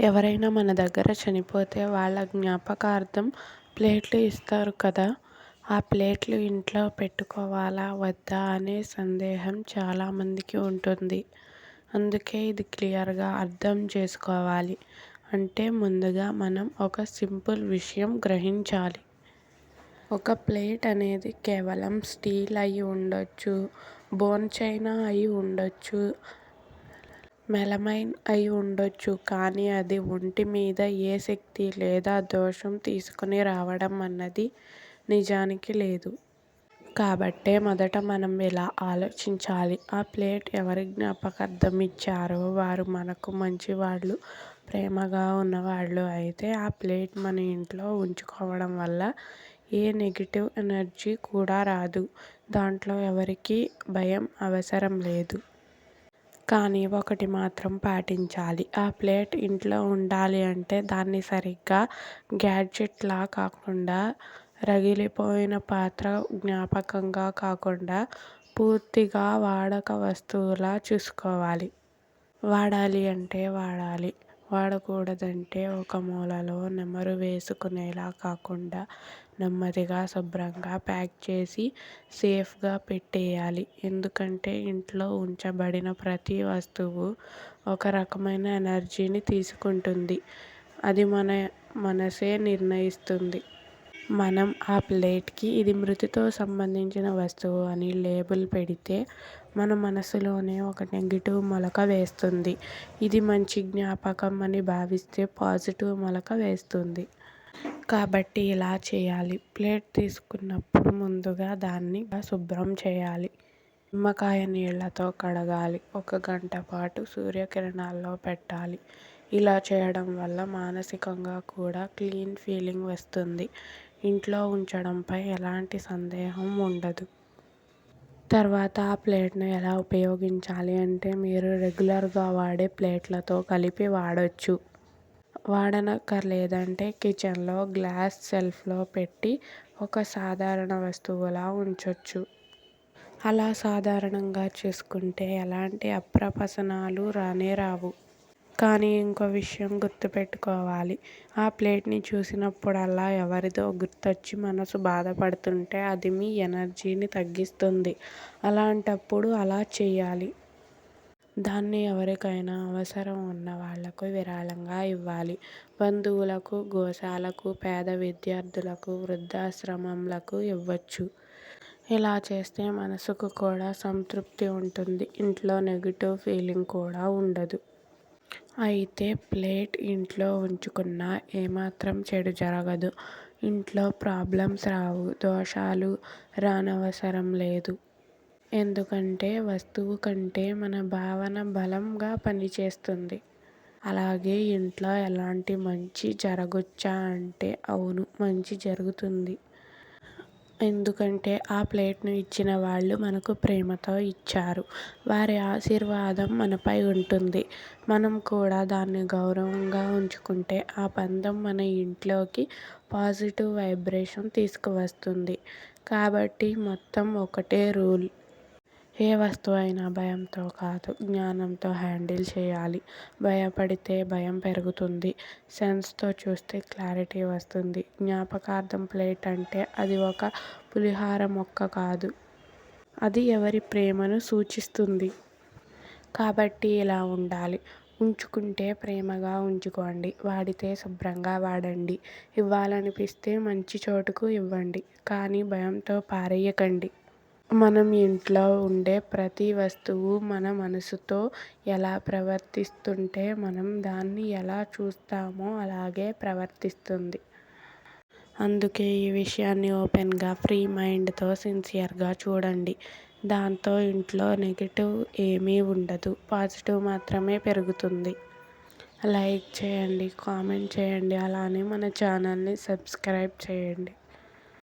ఎవరైనా మన దగ్గర చనిపోతే వాళ్ళ జ్ఞాపకార్థం ప్లేట్లు ఇస్తారు కదా ఆ ప్లేట్లు ఇంట్లో పెట్టుకోవాలా వద్దా అనే సందేహం చాలామందికి ఉంటుంది. అందుకే ఇది క్లియర్గా అర్థం చేసుకోవాలి. అంటే ముందుగా మనం ఒక సింపుల్ విషయం గ్రహించాలి. ఒక ప్లేట్ అనేది కేవలం స్టీల్ అయి ఉండొచ్చు బోన్ చైనా అయి ఉండొచ్చు మెలమైన్ అయి ఉండొచ్చు కానీ అది ఒంటి మీద ఏ శక్తి లేదా దోషం తీసుకుని రావడం అన్నది నిజానికి లేదు. కాబట్టే మొదట మనం ఇలా ఆలోచించాలి? ఆ ప్లేట్ ఎవరి జ్ఞాపకార్థం ఇచ్చారో వారు మనకు మంచివాళ్ళు ప్రేమగా ఉన్నవాళ్ళు అయితే ఆ ప్లేట్ మన ఇంట్లో ఉంచుకోవడం వల్ల ఏ నెగిటివ్ ఎనర్జీ కూడా రాదు. దాంట్లో ఎవరికీ భయం అవసరం లేదు. కానీ ఒకటి మాత్రం పాటించాలి. ఆ ప్లేట్ ఇంట్లో ఉండాలి అంటే దాన్ని సరిగ్గా గ్యాడ్జెట్లా కాకుండా రగిలిపోయిన పాత్ర జ్ఞాపకంగా కాకుండా పూర్తిగా వాడక వస్తువులా చూసుకోవాలి. వాడాలి అంటే వాడాలి. వాడకూడదంటే ఒక మూలలో నెమరు వేసుకునేలా కాకుండా నెమ్మదిగా శుభ్రంగా ప్యాక్ చేసి సేఫ్గా పెట్టేయాలి. ఎందుకంటే ఇంట్లో ఉంచబడిన ప్రతి వస్తువు ఒక రకమైన ఎనర్జీని తీసుకుంటుంది. అది మన మనసే నిర్ణయిస్తుంది. మనం ఆ ప్లేట్కి ఇది మృతితో సంబంధించిన వస్తువు అని లేబుల్ పెడితే మన మనసులోనే ఒక నెగిటివ్ మొలక వేస్తుంది. ఇది మంచి జ్ఞాపకం అని భావిస్తే పాజిటివ్ మొలక వేస్తుంది. కాబట్టి ఇలా చేయాలి. ప్లేట్ తీసుకున్నప్పుడు ముందుగా దాన్ని శుభ్రం చేయాలి. నిమ్మకాయ నీళ్ళతో కడగాలి. ఒక గంట పాటు సూర్యకిరణాల్లో పెట్టాలి. ఇలా చేయడం వల్ల మానసికంగా కూడా క్లీన్ ఫీలింగ్ వస్తుంది. ఇంట్లో ఉంచడంపై ఎలాంటి సందేహం ఉండదు. తర్వాత ఆ ప్లేట్ను ఎలా ఉపయోగించాలి అంటే మీరు రెగ్యులర్గా వాడే ప్లేట్లతో కలిపి వాడవచ్చు వాడనక్కర్లేదంటే కిచెన్లో గ్లాస్ సెల్ఫ్లో పెట్టి ఒక సాధారణ వస్తువులా ఉంచొచ్చు. అలా సాధారణంగా చేసుకుంటే ఎలాంటి అప్రపసనాలు రానే రావు. కానీ ఇంకో విషయం గుర్తుపెట్టుకోవాలి. ఆ ప్లేట్ని చూసినప్పుడల్లా ఎవరిదో గుర్తొచ్చి మనసు బాధపడుతుంటే అది మీ ఎనర్జీని తగ్గిస్తుంది. అలాంటప్పుడు అలా చేయాలి దాన్ని ఎవరికైనా అవసరం ఉన్న వాళ్ళకు విరాళంగా ఇవ్వాలి. బంధువులకు గోశాలకు పేద విద్యార్థులకు వృద్ధాశ్రమంలకు ఇవ్వచ్చు. ఇలా చేస్తే మనసుకు కూడా సంతృప్తి ఉంటుంది. ఇంట్లో నెగిటివ్ ఫీలింగ్ కూడా ఉండదు. అయితే ప్లేట్ ఇంట్లో ఉంచుకున్నా ఏమాత్రం చెడు జరగదు. ఇంట్లో ప్రాబ్లమ్స్ రావు. దోషాలు రానవసరం లేదు. ఎందుకంటే వస్తువు కంటే మన భావన బలంగా పనిచేస్తుంది. అలాగే ఇంట్లో ఎలాంటి మంచి జరగొచ్చా అంటే అవును మంచి జరుగుతుంది. ఎందుకంటే ఆ ప్లేట్ను ఇచ్చిన వాళ్ళు మనకు ప్రేమతో ఇచ్చారు. వారి ఆశీర్వాదం మనపై ఉంటుంది. మనం కూడా దాన్ని గౌరవంగా ఉంచుకుంటే ఆ బంధం మన ఇంట్లోకి పాజిటివ్ వైబ్రేషన్ తీసుకువస్తుంది. కాబట్టి మొత్తం ఒకటే రూల్. ఏ వస్తువు అయినా భయంతో కాదు జ్ఞానంతో హ్యాండిల్ చేయాలి. భయపడితే భయం పెరుగుతుంది. సెన్స్తో చూస్తే క్లారిటీ వస్తుంది. జ్ఞాపకార్థం ప్లేట్ అంటే అది ఒక పులిహార మొక్క కాదు. అది ఎవరి ప్రేమను సూచిస్తుంది. కాబట్టి ఇలా ఉండాలి. ఉంచుకుంటే ప్రేమగా ఉంచుకోండి. వాడితే శుభ్రంగా వాడండి. ఇవ్వాలనిపిస్తే మంచి చోటుకు ఇవ్వండి. కానీ భయంతో పారేయకండి. మనం ఇంట్లో ఉండే ప్రతి వస్తువు మన మనసుతో ఎలా ప్రవర్తిస్తుంటే మనం దాన్ని ఎలా చూస్తామో అలాగే ప్రవర్తిస్తుంది. అందుకే ఈ విషయాన్ని ఓపెన్గా ఫ్రీ మైండ్తో సిన్సియర్గా చూడండి. దాంతో ఇంట్లో నెగిటివ్ ఏమీ ఉండదు. పాజిటివ్ మాత్రమే పెరుగుతుంది. లైక్ చేయండి కామెంట్ చేయండి అలానే మన ఛానల్ని సబ్స్క్రైబ్ చేయండి.